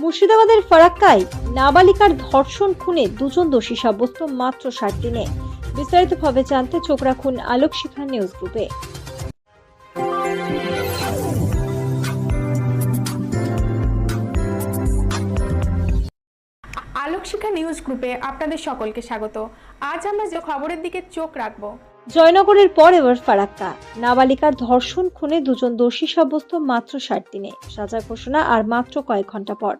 মুর্শিদাবাদের ফারাক্কায় নাবালিকার ধর্ষণ খুনে দুজন দোষী সাব্যস্ত মাত্র ষাট দিনে। বিস্তারিতভাবে জানতে চোখ রাখুন আলোক শিখা নিউজ গ্রুপে। আলোকশিখা নিউজ গ্রুপে আপনাদের সকলকে স্বাগত। আজ আমরা যে খবরের দিকে চোখ রাখব জয়নগরের পর এবার ফারাক্কা। নাবালিকার ধর্ষণ খুনে দুজন দোষী সাব্যস্ত মাত্র ষাট দিনে। সাজা ঘোষণা আর মাত্র কয়েক ঘণ্টা পর।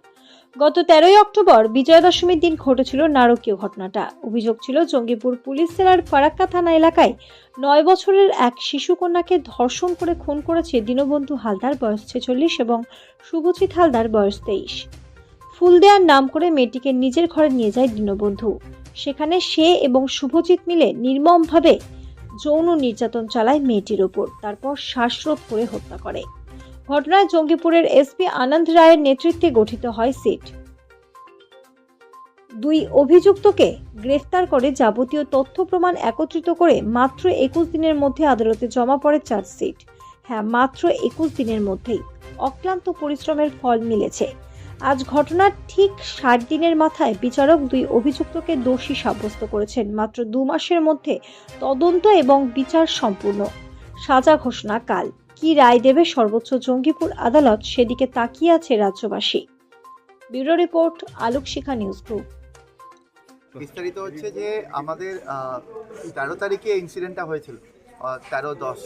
গত তেরোই অক্টোবর বিজয়া দশমীর দিন ঘটেছিল নারকীয় ঘটনাটা। অভিযোগ ছিল, জঙ্গিপুর পুলিশ জেলার ফারাক্কা থানা এলাকায় নয় বছরের এক শিশু কন্যাকে ধর্ষণ করে খুন করেছে দীনবন্ধু হালদার, বয়স ছেচল্লিশ, এবং শুভজিৎ হালদার, বয়স তেইশ। ফুল দেওয়ার নাম করে মেয়েটিকে নিজের ঘরে নিয়ে যায় দীনবন্ধু। সেখানে সে এবং শুভজিৎ মিলে নির্মমভাবে যৌন নির্যাতন চালায় মেয়েটির ওপর, তারপর শ্বাসরোধ করে হত্যা করে। ঘটনায় জঙ্গিপুরের এসপি আনন্দ রায়ের নেতৃত্বে গঠিত হয় সিট। দুই অভিযুক্তকে গ্রেফতার করে যাবতীয় তথ্য প্রমাণ একত্রিত করে মাত্র একুশ দিনের মধ্যে আদালতে জমা পড়ে চার্জশিট। হ্যাঁ মাত্র একুশ দিনের মধ্যেই। অক্লান্ত পরিশ্রমের ফল মিলেছে। আজ ঘটনার ঠিক ষাট দিনের মাথায় বিচারক দুই অভিযুক্তকে দোষী সাব্যস্ত করেছেন। মাত্র দু মাসের মধ্যে তদন্ত এবং বিচার সম্পূর্ণ। সাজা ঘোষণা কাল। কি রায় দেবে সর্বোচ্চ জঙ্গিপুর আদালত সেদিকে তাকিয়ে আছে রাজ্যবাসী। Bureau report Alok Shikha news group বিস্তারিত হচ্ছে যে আমাদের তেরো তারিখে ইনসিডেন্টটা হয়েছিল। তেরো দশ।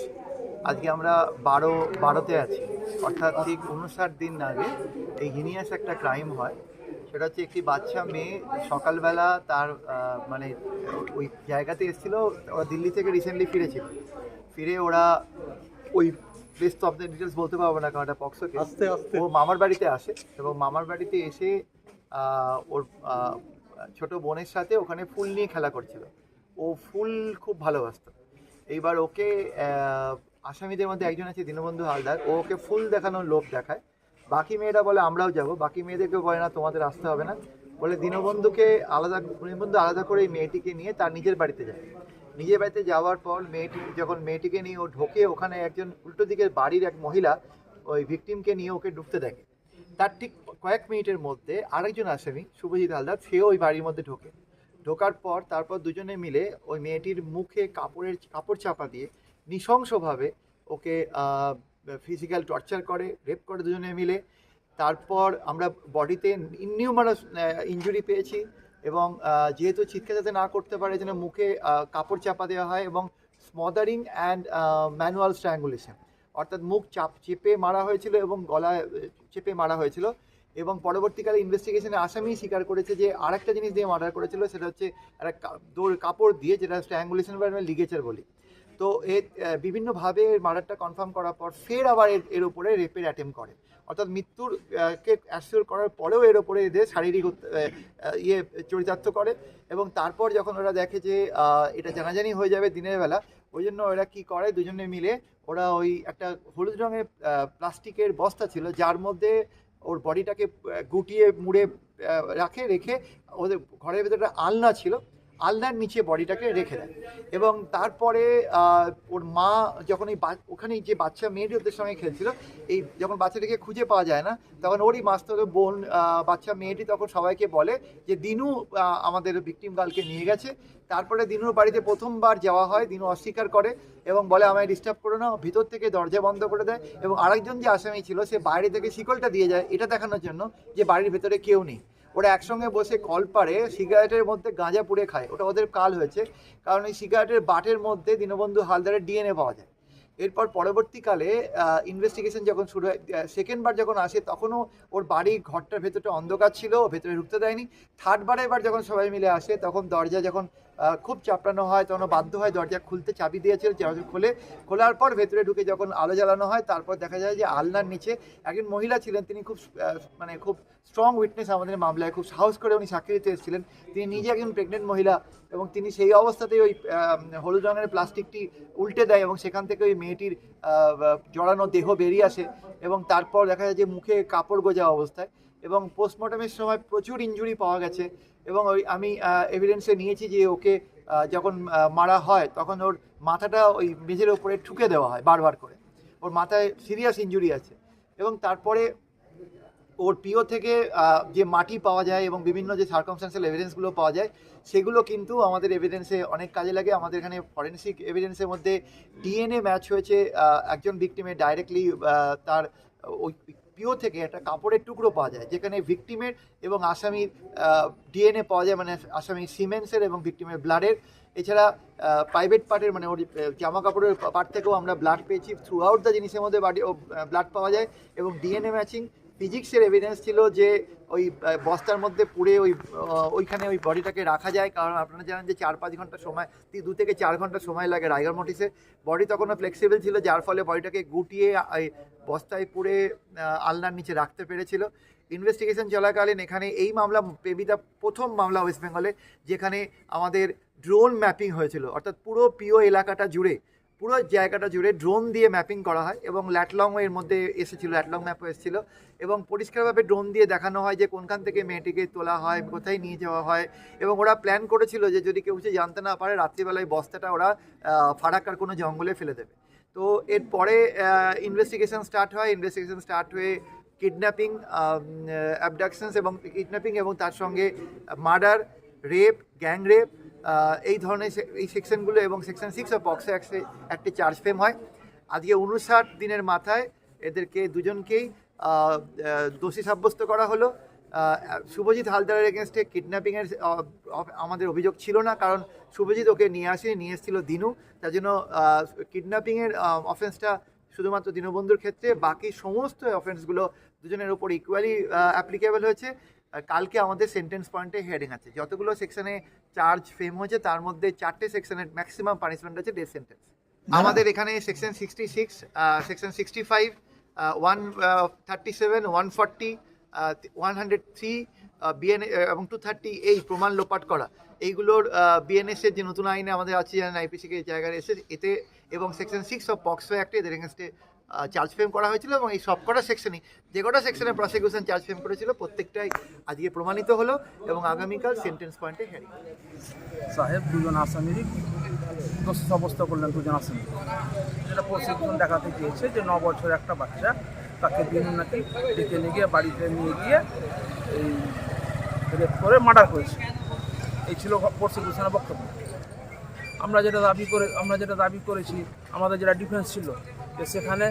আজকে আমরা বারো বারোতে আছি। অর্থাৎ ঠিক উনষাট দিন আগে এই হিনিয়াস একটা ক্রাইম হয়। সেটা হচ্ছে একটি বাচ্চা মেয়ে সকালবেলা তার মানে ওই জায়গাতে এসেছিল ওরা দিল্লি থেকে রিসেন্টলি ফিরেছিল ফিরে ওরা ওই প্লেস তো আপনাদের ডিটেলস বলতে পারব না কারণ এটা পক্সো আস্তে আস্তে। ও মামার বাড়িতে আসে এবং মামার বাড়িতে এসে ওর ছোট বোনের সাথে ওখানে ফুল নিয়ে খেলা করছিল। ও ফুল খুব ভালোবাসতো। এইবার ওকে আসামিদের মধ্যে একজন আছে দীনবন্ধু হালদার। ও ওকে ফুল দেখানোর লোভ দেখায়। বাকি মেয়েরা বলে, আমরাও যাব। বাকি মেয়েদেরকেও বলে, না, তোমাদের আসতে হবে না। বলে দীনবন্ধুকে আলাদা, দীনবন্ধু আলাদা করে এই মেয়েটিকে নিয়ে তার নিজের বাড়িতে যায়। নিজের বাড়িতে যাওয়ার পর মেয়েটি, যখন মেয়েটিকে নিয়ে ও ঢোকে, ওখানে একজন উল্টো দিকের বাড়ির এক মহিলা ওই ভিকটিমকে নিয়ে ওকে ঢুকতে দেখে। তার ঠিক কয়েক মিনিটের মধ্যে আরেকজন আসামি, শুভজিৎ হালদার, সেও ওই বাড়ির মধ্যে ঢোকে। ঢোকার পর তারপর দুজনে মিলে ওই মেয়েটির মুখে কাপড়ের কাপড় চাপা দিয়ে নৃশংসভাবে ওকে ফিজিক্যাল টর্চার করে রেপ করে দুজনে মিলে। তারপর আমরা বডিতে ইননিউমারাস ইঞ্জুরি পেয়েছি এবং যেহেতু চিৎকার যাতে না করতে পারে যেন মুখে কাপড় চাপা দেওয়া হয় এবং স্মদারিং অ্যান্ড ম্যানুয়াল স্ট্র্যাঙ্গুলেশন অর্থাৎ মুখ চাপ, চেপে মারা হয়েছিল এবং গলায় চেপে মারা হয়েছিল। এবং পরবর্তীকালে ইনভেস্টিগেশনে আসামি স্বীকার করেছে যে আরেকটা জিনিস দিয়ে মার্ডার করেছিল, সেটা হচ্ছে একটা কাপড় দিয়ে, যেটা স্ট্র্যাঙ্গুলেশন বা লিগেচার বলি। তো এ বিভিন্নভাবে মার্ডারটা কনফার্ম করার পর ফের আবার এর উপরে রেপের অ্যাটেম্প করে। অর্থাৎ মৃত্যুর কে অ্যাসিওর করার পরেও এর উপরে এদের শারীরিক ইয়ে চরিতার্থ করে এবং তারপর যখন ওরা দেখে যে এটা জানাজানি হয়ে যাবে দিনের বেলা, ওই জন্য ওরা কি করে, দুজনে মিলে ওরা ওই একটা হলুদ রঙের প্লাস্টিকের বস্তা ছিল, যার মধ্যে ওর বডিটাকে গুটিয়ে মুড়ে রাখে রেখে ওদের ঘরের ভেতরে আলনা ছিল। আলনার নিচে বডিটাকে রেখে দেয়। এবং তারপরে ওর মা যখন এই ওখানে যে বাচ্চা মেয়েটি ওদের সঙ্গে খেলছিল, এই যখন বাচ্চাটাকে খুঁজে পাওয়া যায় না, তখন ওরই মাস্তর বোন বাচ্চা, মেয়েটি তখন সবাইকে বলে যে, দিনু আমাদের ভিকটিম গার্লকে নিয়ে গেছে। তারপরে দিনুর বাড়িতে প্রথমবার যাওয়া হয়, দিনু অস্বীকার করে এবং বলে, আমায় ডিস্টার্ব করো না, ভিতর থেকে দরজা বন্ধ করে দেয়। এবং আরেকজন যে আসামি ছিল, সে বাইরে থেকে শিকলটা দিয়ে যায়, এটা দেখানোর জন্য যে বাড়ির ভেতরে কেউ নেই। ওরা একসঙ্গে বসে কল পারে সিগারেটের মধ্যে গাঁজা পুড়ে খায়। ওটা ওদের কাল হয়েছে। কারণ এই সিগারেটের বাটের মধ্যে দীনবন্ধু হালদারের ডিএনএ পাওয়া যায়। এরপর পরবর্তীকালে ইনভেস্টিগেশন যখন শুরু হয় সেকেন্ড বার যখন আসে, তখনও ওর বাড়ি ঘরটার ভেতরটা অন্ধকার ছিল, ও ভেতরে ঢুকতে দেয়নি। থার্ড বারে এবার যখন সবাই মিলে আসে, তখন দরজা যখন খুব চাপড়ানো হয় তখন বাধ্য হয় দরজা খুলতে। চাবি দিয়েছিল চাবি খুলে। খোলার পর ভেতরে ঢুকে যখন আলো জ্বালানো হয়, তারপর দেখা যায় যে আলনার নিচে একজন মহিলা ছিলেন। তিনি খুব মানে খুব স্ট্রং উইটনেস আমাদের মামলায়। খুব সাহস করে উনি সাক্ষী দিতে এসেছিলেন। তিনি নিজে একজন প্রেগনেন্ট মহিলা এবং তিনি সেই অবস্থাতেই ওই হলুদ রঙের প্লাস্টিকটি উল্টে দেয় এবং সেখান থেকে ওই মেয়েটির জড়ানো দেহ বেরিয়ে আসে এবং তারপর দেখা যায় যে মুখে কাপড় গোজা অবস্থায় এবং পোস্টমর্টমের সময় প্রচুর ইনজুরি পাওয়া গেছে এবং ওই আমি এভিডেন্সে নিয়েছি যে ওকে যখন মারা হয় তখন ওর মাথাটা ওই মেঝের ওপরে ঠুকে দেওয়া হয় বারবার করে। ওর মাথায় সিরিয়াস ইনজুরি আছে এবং তারপরে ওর পিও থেকে যে মাটি পাওয়া যায় এবং বিভিন্ন যে সার্কমস্টান্সিয়াল এভিডেন্সগুলো পাওয়া যায়, সেগুলো কিন্তু আমাদের এভিডেন্সে অনেক কাজে লাগে। আমাদের এখানে ফরেন্সিক এভিডেন্সের মধ্যে ডিএনএ ম্যাচ হয়েছে একজন ভিকটিমের ডাইরেক্টলি তার ওই পিও থেকে একটা কাপড়ের টুকরো পাওয়া যায়, যেখানে ভিকটিমের এবং আসামির ডিএনএ পাওয়া যায় মানে আসামির সিমেন্সের এবং ভিকটিমের ব্লাডের এছাড়া প্রাইভেট পার্টের মানে ওর জামা কাপড়ের পার্ট থেকেও আমরা ব্লাড পেয়েছি। থ্রু আউট দ্য জিনিসের মধ্যে বাড়ি ব্লাড পাওয়া যায় এবং ডিএনএ ম্যাচিং ফিজিক্সের এভিডেন্স ছিল যে ওই বস্তার মধ্যে পুড়ে ওই ওইখানে ওই বডিটাকে রাখা যায়। কারণ আপনারা জানেন যে চার পাঁচ ঘণ্টা সময় দু থেকে চার ঘণ্টা সময় লাগে রাইগার মোটিসে। বডি তখনও ফ্লেক্সিবল ছিল, যার ফলে বডিটাকে গুটিয়ে বস্তায় পুড়ে আলনার নিচে রাখতে পেরেছিল। ইনভেস্টিগেশন চলাকালীন এখানে এই মামলা পেবিদা, প্রথম মামলা ওয়েস্ট বেঙ্গলে, যেখানে আমাদের ড্রোন ম্যাপিং হয়েছিল। অর্থাৎ পুরো পিও এলাকাটা জুড়ে পুরো জায়গাটা জুড়ে ড্রোন দিয়ে ম্যাপিং করা হয় এবং ল্যাটলং এর মধ্যে এসেছিল ল্যাটলং ম্যাপও এসেছিল এবং পরিষ্কারভাবে ড্রোন দিয়ে দেখানো হয় যে কোনখান থেকে মেয়েটিকে তোলা হয়, কোথায় নিয়ে যাওয়া হয় এবং ওরা প্ল্যান করেছিল যে যদি কেউ কিছু জানতে না পারে, রাত্রিবেলায় বস্তাটা ওরা ফারাক্কার কোনো জঙ্গলে ফেলে দেবে। তো এরপরে ইনভেস্টিগেশন স্টার্ট হয়। ইনভেস্টিগেশন স্টার্ট হয়ে কিডন্যাপিং অ্যাবডাকশনস এবং কিডন্যাপিং এবং তার সঙ্গে মার্ডার রেপ গ্যাং রেপ এই ধরনের এই সেকশনগুলো এবং সেকশন সিক্স অফ পক্সে একটি চার্জ ফ্রেম হয়। আজকে উনষাট দিনের মাথায় এদেরকে দুজনকেই দোষী সাব্যস্ত করা হলো। শুভজিৎ হালদারের এগেনস্টে কিডন্যাপিংয়ের আমাদের অভিযোগ ছিল না, কারণ শুভজিৎ ওকে নিয়ে আসেনি, নিয়ে এসেছিল দিনু। তার জন্য কিডন্যাপিংয়ের অফেন্সটা শুধুমাত্র দীনবন্ধুর ক্ষেত্রে, বাকি সমস্ত অফেন্সগুলো দুজনের ওপর ইকুয়ালি অ্যাপ্লিকেবল হয়েছে। কালকে আমাদের সেন্টেন্স পয়েন্টে হেয়ারিং আছে। যতগুলো সেকশনে চার্জ ফ্রেম হয়েছে তার মধ্যে চারটে সেকশনের ম্যাক্সিমাম পানিশমেন্ট আছে ডেথ সেন্টেন্স আমাদের এখানে section sixty six section sixty five one thirty seven one forty one hundred three BN এবং টু থার্টি এই প্রমাণ লোপাট করা। এইগুলোর বিএনএস এর যে নতুন আইনে আমাদের আছে জানেন আইপিসিকে জায়গায় এসে এতে এবং সেকশন সিক্স অফ পক্সো অ্যাক্টে এদের এগেনস্টে চার্জ ফ্রেম করা হয়েছিল এবং এই সব কটা সেকশনই যে কটা সেকশনে প্রসিকিউশন চার্জ ফ্রেম করেছিল, প্রত্যেকটাই আজকে প্রমাণিত হলো এবং আগামীকাল সেন্টেন্স পয়েন্টে হেয়ারিং সাহেব, দুজন আসামিরই সাব্যস্ত করলেন, দুজন আসামি। যেটা প্রসিকিউশন দেখাতে চেয়েছে যে ন বছর একটা বাচ্চা, তাকে দিন নাকি নিয়ে গিয়ে বাড়িতে নিয়ে গিয়ে এই রেপ করে মার্ডার করেছে। এই ছিল প্রসিকিউশনের বক্তব্য। আমরা যেটা দাবি করে, আমরা যেটা দাবি করেছি, আমাদের যেটা ডিফেন্স ছিল যে সেখানে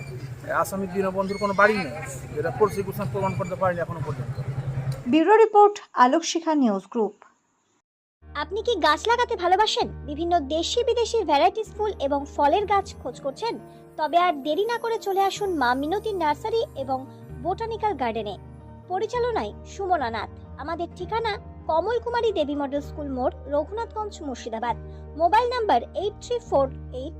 আসামি দীনবন্ধুর কোনো বাড়ি নেই যেটা প্রসিকিউশন প্রমাণ করতে পারেনি এখনও পর্যন্ত। Bureau report Alok Shikha news group. আপনি কি গাছ লাগাতে ভালোবাসেন? বিভিন্ন দেশি বিদেশি ভ্যারাইটিস ফুল এবং ফলের গাছ খোঁজ করছেন? তবে আর দেরি না করে চলে আসুন মা মিনতি নার্সারি এবং বোটানিক্যাল গার্ডেনে। পরিচালনায় সুমনা নাথ। আমাদের ঠিকানা কমল কুমারী দেবী মডেল স্কুল মোড় Raghunathganj Murshidabad. Mobile number eight three four eight